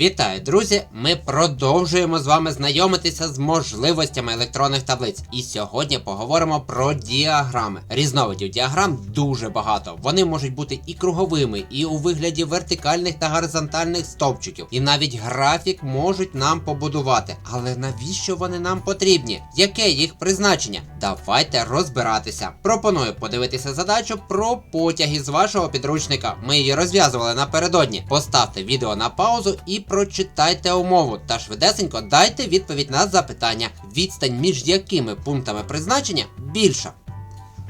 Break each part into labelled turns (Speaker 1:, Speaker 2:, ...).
Speaker 1: Вітаю, друзі! Ми продовжуємо з вами знайомитися з можливостями електронних таблиць. І сьогодні поговоримо про діаграми. Різновидів діаграм дуже багато. Вони можуть бути і круговими, і у вигляді вертикальних та горизонтальних стовпчиків. І навіть графік можуть нам побудувати. Але навіщо вони нам потрібні? Яке їх призначення? Давайте розбиратися. Пропоную подивитися задачу про потяги з вашого підручника. Ми її розв'язували напередодні. Поставте відео на паузу і прочитайте умову та швидесенько дайте відповідь на запитання, відстань між якими пунктами призначення більша.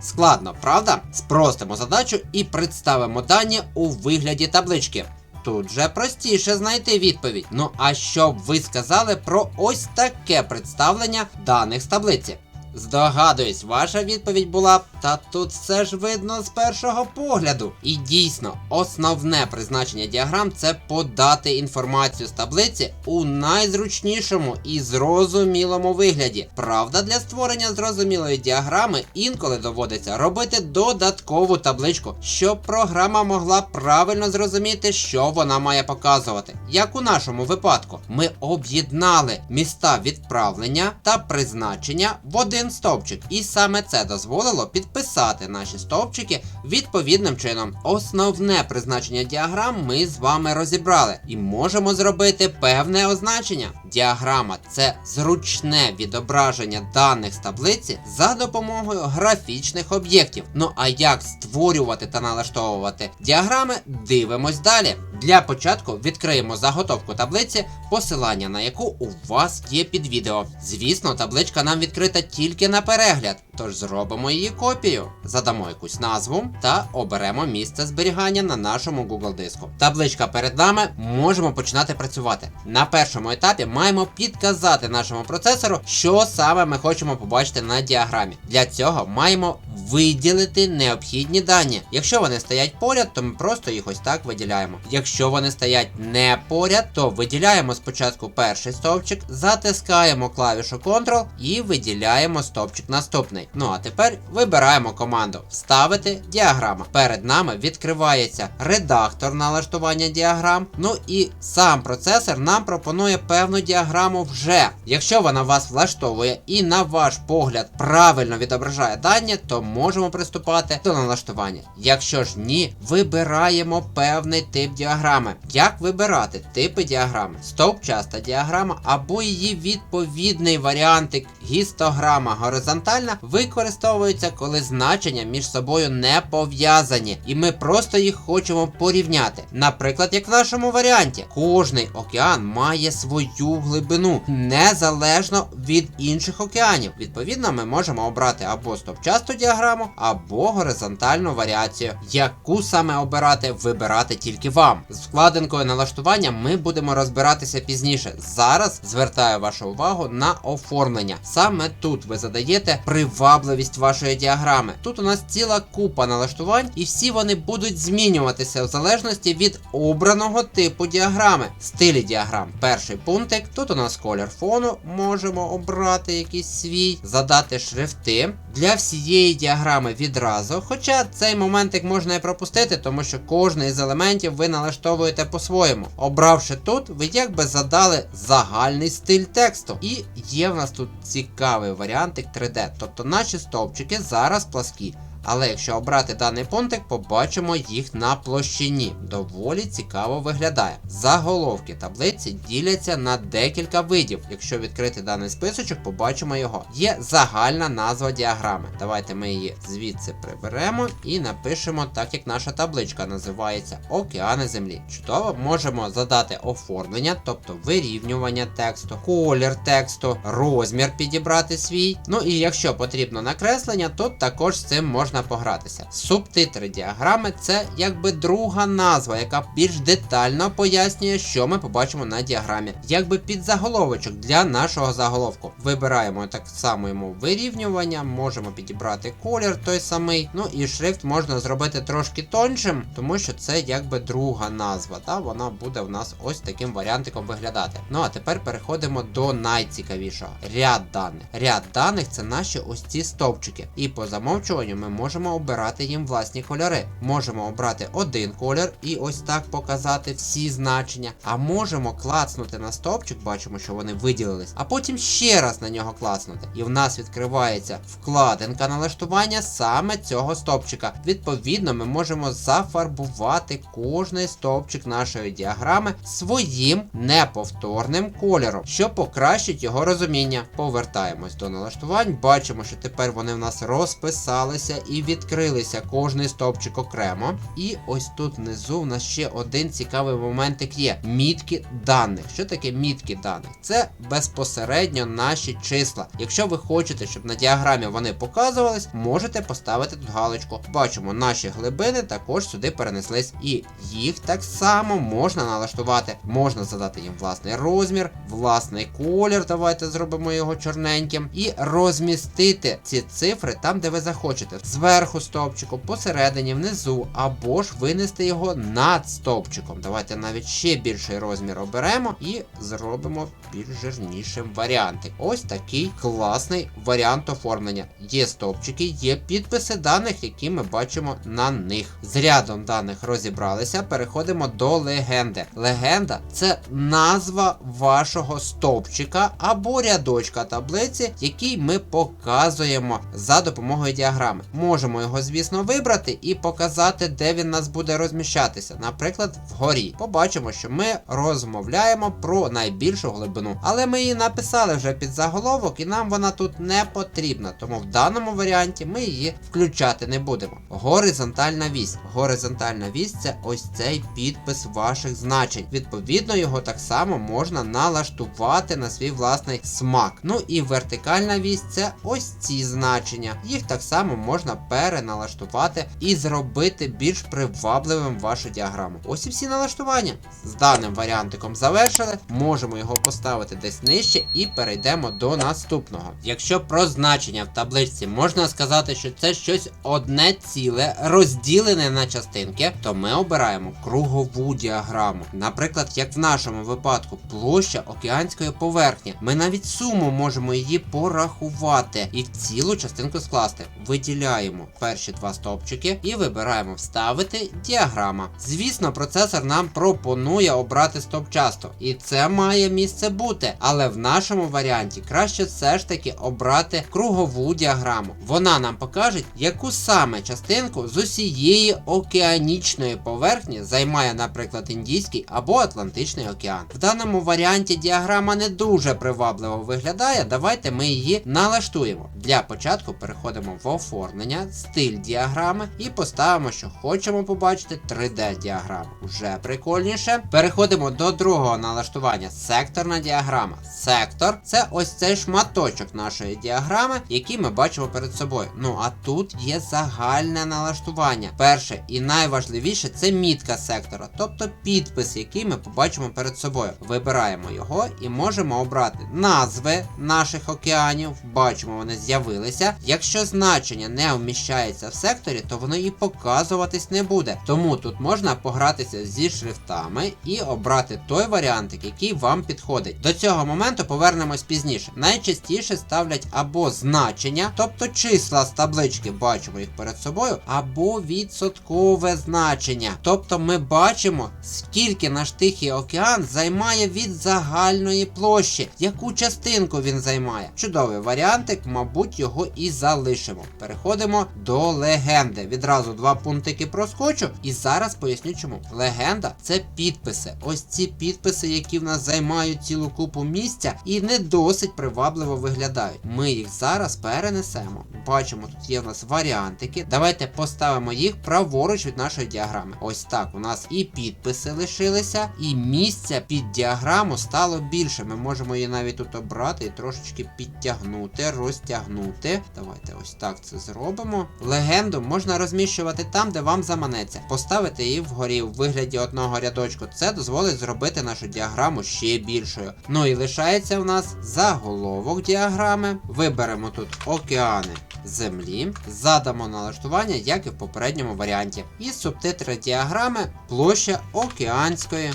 Speaker 1: Складно, правда? Спростимо задачу і представимо дані у вигляді таблички. Тут же простіше знайти відповідь. Ну а що б ви сказали про ось таке представлення даних з таблиці? Здогадуюсь, ваша відповідь була та тут все ж видно з першого погляду. І дійсно, основне призначення діаграм це подати інформацію з таблиці у найзручнішому і зрозумілому вигляді. Правда, для створення зрозумілої діаграми інколи доводиться робити додаткову табличку, щоб програма могла правильно зрозуміти, що вона має показувати. Як у нашому випадку, ми об'єднали міста відправлення та призначення в один стовпчик, і саме це дозволило підписати наші стовпчики відповідним чином. Основне призначення діаграм ми з вами розібрали і можемо зробити певне означення. Діаграма це зручне відображення даних з таблиці за допомогою графічних об'єктів. Ну а як створювати та налаштовувати діаграми, дивимось далі. Для початку відкриємо заготовку таблиці, посилання на яку у вас є під відео. Звісно, табличка нам відкрита тільки на перегляд, тож зробимо її копію, задамо якусь назву та оберемо місце зберігання на нашому Google диску. Табличка перед нами, можемо починати працювати. На першому етапі маємо підказати нашому процесору, що саме ми хочемо побачити на діаграмі. Для цього маємо виділити необхідні дані. Якщо вони стоять поряд, то ми просто їх ось так виділяємо. Якщо вони стоять не поряд, то виділяємо спочатку перший стовпчик, затискаємо клавішу Ctrl і виділяємо стовпчик наступний. Ну а тепер вибираємо команду Вставити діаграма. Перед нами відкривається редактор налаштування діаграм. Ну і сам процесор нам пропонує певну діаграму вже. Якщо вона вас влаштовує і на ваш погляд правильно відображає дані, то можемо приступати до налаштування. Якщо ж ні, вибираємо певний тип діаграми. Як вибирати типи діаграми? Стовпчаста діаграма або її відповідний варіантик гістограма горизонтальна використовується, коли значення між собою не пов'язані, і ми просто їх хочемо порівняти. Наприклад, як в нашому варіанті, кожний океан має свою глибину, незалежно від інших океанів. Відповідно, ми можемо обрати або стопчасту діаграму, або горизонтальну варіацію. Яку саме обирати, вибирати тільки вам. З вкладинкою налаштування ми будемо розбиратися пізніше. Зараз звертаю вашу увагу на оформлення. Саме тут ви задаєте привабливість вашої діаграми. Тут у нас ціла купа налаштувань, і всі вони будуть змінюватися в залежності від обраного типу діаграми. Стилі діаграм. Перший пунктик. Тут у нас колір фону. Можемо обрати якийсь свій, задати шрифти для всієї діаграми відразу. Хоча цей моментик можна і пропустити, тому що кожний з елементів ви налаштовуєте по-своєму. Обравши тут, ви якби задали загальний стиль тексту. І є в нас тут цікавий варіантик 3D. Тобто наші стовпчики зараз пласкі. Але якщо обрати даний пунктик, побачимо їх на площині. Доволі цікаво виглядає. Заголовки таблиці діляться на декілька видів. Якщо відкрити даний списочок, побачимо його. Є загальна назва діаграми. Давайте ми її звідси приберемо і напишемо так, як наша табличка називається Океани Землі. Чудово, можемо задати оформлення, тобто вирівнювання тексту, колір тексту, розмір підібрати свій. Ну і якщо потрібно накреслення, то також з цим можна погратися. Субтитри діаграми це якби друга назва, яка більш детально пояснює, що ми побачимо на діаграмі. Якби підзаголовочок для нашого заголовку. Вибираємо так само йому вирівнювання, можемо підібрати колір той самий. Ну і шрифт можна зробити трошки тоншим, тому що це якби друга назва. Та вона буде в нас ось таким варіантиком виглядати. Ну а тепер переходимо до найцікавішого. Ряд даних. Ряд даних це наші ось ці стовпчики. І по замовчуванню ми можемо можемо обирати їм власні кольори. Можемо обрати один колір і ось так показати всі значення. А можемо клацнути на стовпчик, бачимо, що вони виділились, а потім ще раз на нього клацнути. І в нас відкривається вкладинка налаштування саме цього стовпчика. Відповідно, ми можемо зафарбувати кожний стовпчик нашої діаграми своїм неповторним кольором, що покращить його розуміння. Повертаємось до налаштувань, бачимо, що тепер вони в нас розписалися і відкрилися кожний стовпчик окремо. І ось тут внизу в нас ще один цікавий моментик є: мітки даних. Що таке мітки даних? Це безпосередньо наші числа. Якщо ви хочете, щоб на діаграмі вони показувались, можете поставити тут галочку. Бачимо, наші глибини також сюди перенеслись, і їх так само можна налаштувати. Можна задати їм власний розмір, власний колір. Давайте зробимо його чорненьким. І розмістити ці цифри там, де ви захочете. Зверху стовпчику, посередині, внизу, або ж винести його над стовпчиком. Давайте навіть ще більший розмір оберемо і зробимо більш жирнішим варіанти. Ось такий класний варіант оформлення. Є стовпчики, є підписи даних, які ми бачимо на них. З рядом даних розібралися. Переходимо до легенди. Легенда це назва вашого стовпчика або рядочка таблиці, який ми показуємо за допомогою діаграми. Можемо його, звісно, вибрати і показати, де він нас буде розміщатися. Наприклад, вгорі. Побачимо, що ми розмовляємо про найбільшу глибину. Але ми її написали вже під заголовок, і нам вона тут не потрібна. Тому в даному варіанті ми її включати не будемо. Горизонтальна вісь. Горизонтальна вісь це ось цей підпис ваших значень. Відповідно, його так само можна налаштувати на свій власний смак. Ну і вертикальна вісь це ось ці значення. Їх так само можна переналаштувати і зробити більш привабливим вашу діаграму. Ось і всі налаштування. З даним варіантиком завершили. Можемо його поставити десь нижче і перейдемо до наступного. Якщо про значення в табличці можна сказати, що це щось одне ціле, розділене на частинки, то ми обираємо кругову діаграму. Наприклад, як в нашому випадку, площа океанської поверхні. Ми навіть суму можемо її порахувати і цілу частинку скласти. Виділяємо перші два стовпчики і вибираємо вставити діаграма. Звісно, процесор нам пропонує обрати стовпчасто, і це має місце бути. Але в нашому варіанті краще все ж таки обрати кругову діаграму. Вона нам покаже, яку саме частинку з усієї океанічної поверхні займає, наприклад, Індійський або Атлантичний океан. В даному варіанті діаграма не дуже привабливо виглядає. Давайте ми її налаштуємо. Для початку переходимо в оформлення, стиль діаграми і поставимо, що хочемо побачити 3D діаграму. Уже прикольніше. Переходимо до другого налаштування секторна діаграма. Сектор це ось цей шматочок нашої діаграми, який ми бачимо перед собою. Ну а тут є загальне налаштування. Перше і найважливіше це мітка сектора, тобто підпис, який ми побачимо перед собою. Вибираємо його і можемо обрати назви наших океанів. Бачимо, вони з'явилися. Якщо значення не вміщається в секторі, то воно і показуватись не буде. Тому тут можна погратися зі шрифтами і обрати той варіантик, який вам підходить. До цього моменту повернемось пізніше. Найчастіше ставлять або значення, тобто числа з таблички, бачимо їх перед собою, або відсоткове значення. Тобто ми бачимо, скільки наш Тихий океан займає від загальної площі, яку частинку він займає. Чудовий варіантик, мабуть, його і залишимо. Переходимо до легенди. Відразу два пунктики проскочу, і зараз поясню чому. Легенда це підписи. Ось ці підписи, які в нас займають цілу купу місця і не досить привабливо виглядають. Ми їх зараз перенесемо. Бачимо, тут є в нас варіантики. Давайте поставимо їх праворуч від нашої діаграми. Ось так. У нас і підписи лишилися, і місця під діаграму стало більше. Ми можемо її навіть тут обрати і трошечки підтягнути, розтягнути. Давайте ось так це зробимо. Легенду можна розміщувати там, де вам заманеться. Поставити її вгорі в вигляді одного рядочку. Це дозволить зробити нашу діаграму ще більшою. Ну і лишається в нас заголовок діаграми. Виберемо тут океани землі, задамо налаштування, як і в попередньому варіанті. І субтитри діаграми площа океанської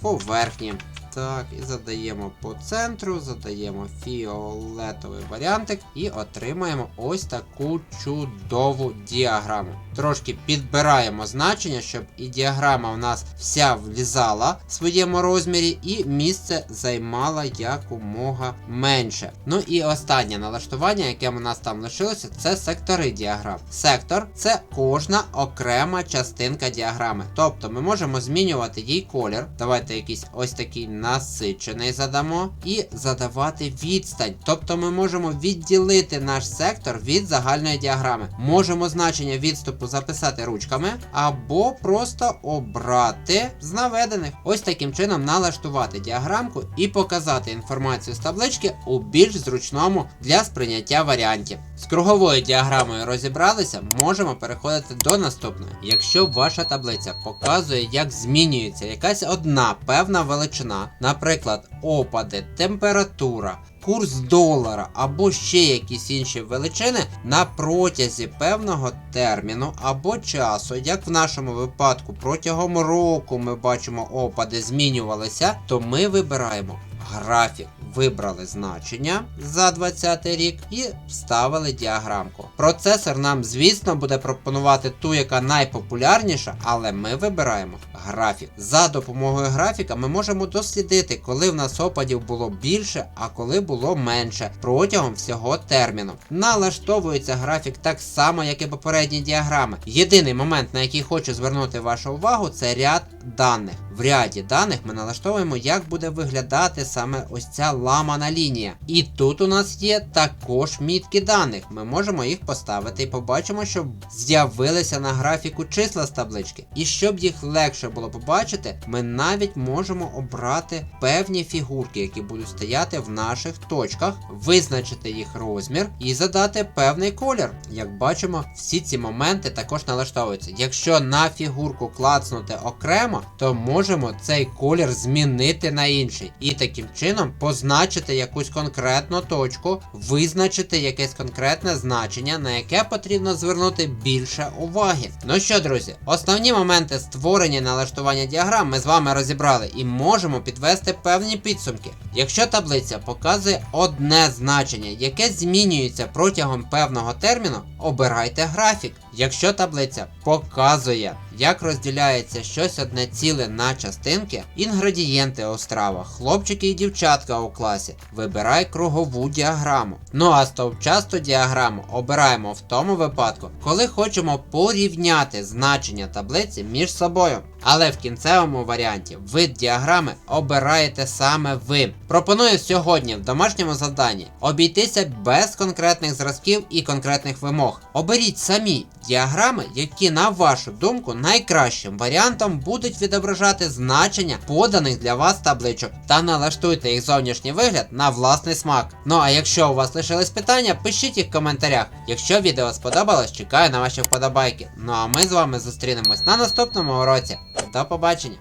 Speaker 1: поверхні. Так, і задаємо по центру, задаємо фіолетовий варіантик і отримаємо ось таку чудову діаграму. Трошки підбираємо значення, щоб і діаграма в нас вся влізала в своєму розмірі, і місце займала якомога менше. Ну і останнє налаштування, яке у нас там лишилося, це сектори діаграм. Сектор це кожна окрема частинка діаграми. Тобто ми можемо змінювати їй колір. Давайте якийсь ось такий насичений задамо, і задавати відстань. Тобто ми можемо відділити наш сектор від загальної діаграми. Можемо значення відступу записати ручками, або просто обрати з наведених. Ось таким чином налаштувати діаграмку і показати інформацію з таблички у більш зручному для сприйняття варіанті. З круговою діаграмою розібралися, можемо переходити до наступної. Якщо ваша таблиця показує, як змінюється якась одна певна величина, наприклад, опади, температура, курс долара або ще якісь інші величини на протязі певного терміну або часу, як в нашому випадку протягом року ми бачимо опади змінювалися, то ми вибираємо графік. Вибрали значення за 20 рік і вставили діаграмку. Процесор нам, звісно, буде пропонувати ту, яка найпопулярніша, але ми вибираємо графік. За допомогою графіка ми можемо дослідити, коли в нас опадів було більше, а коли було менше протягом всього терміну. Налаштовується графік так само, як і попередні діаграми. Єдиний момент, на який хочу звернути вашу увагу, це ряд даних. В ряді даних ми налаштовуємо, як буде виглядати саме ось ця ламана лінія. І тут у нас є також мітки даних. Ми можемо їх поставити і побачимо, що з'явилися на графіку числа з таблички. І щоб їх легше було побачити, ми навіть можемо обрати певні фігурки, які будуть стояти в наших точках, визначити їх розмір і задати певний колір. Як бачимо, всі ці моменти також налаштовуються. Якщо на фігурку клацнути окремо, то можемо цей колір змінити на інший. І таким чином позначити якусь конкретну точку, визначити якесь конкретне значення, на яке потрібно звернути більше уваги. Ну що, друзі, основні моменти створення і налаштування діаграм ми з вами розібрали і можемо підвести певні підсумки. Якщо таблиця показує одне значення, яке змінюється протягом певного терміну, обирайте графік. Якщо таблиця показує, як розділяється щось одне ціле на частинки, інгредієнти у стравах, хлопчики і дівчатка у класі, вибирай кругову діаграму. Ну а стовпчасту діаграму обираємо в тому випадку, коли хочемо порівняти значення таблиці між собою. Але в кінцевому варіанті вид діаграми обираєте саме ви. Пропоную сьогодні в домашньому завданні обійтися без конкретних зразків і конкретних вимог. Оберіть самі діаграми, які, на вашу думку, найкращим варіантом будуть відображати значення поданих для вас табличок та налаштуйте їх зовнішній вигляд на власний смак. Ну а якщо у вас лишились питання, пишіть їх в коментарях. Якщо відео сподобалось, чекаю на ваші вподобайки. Ну а ми з вами зустрінемось на наступному уроці. До побачення!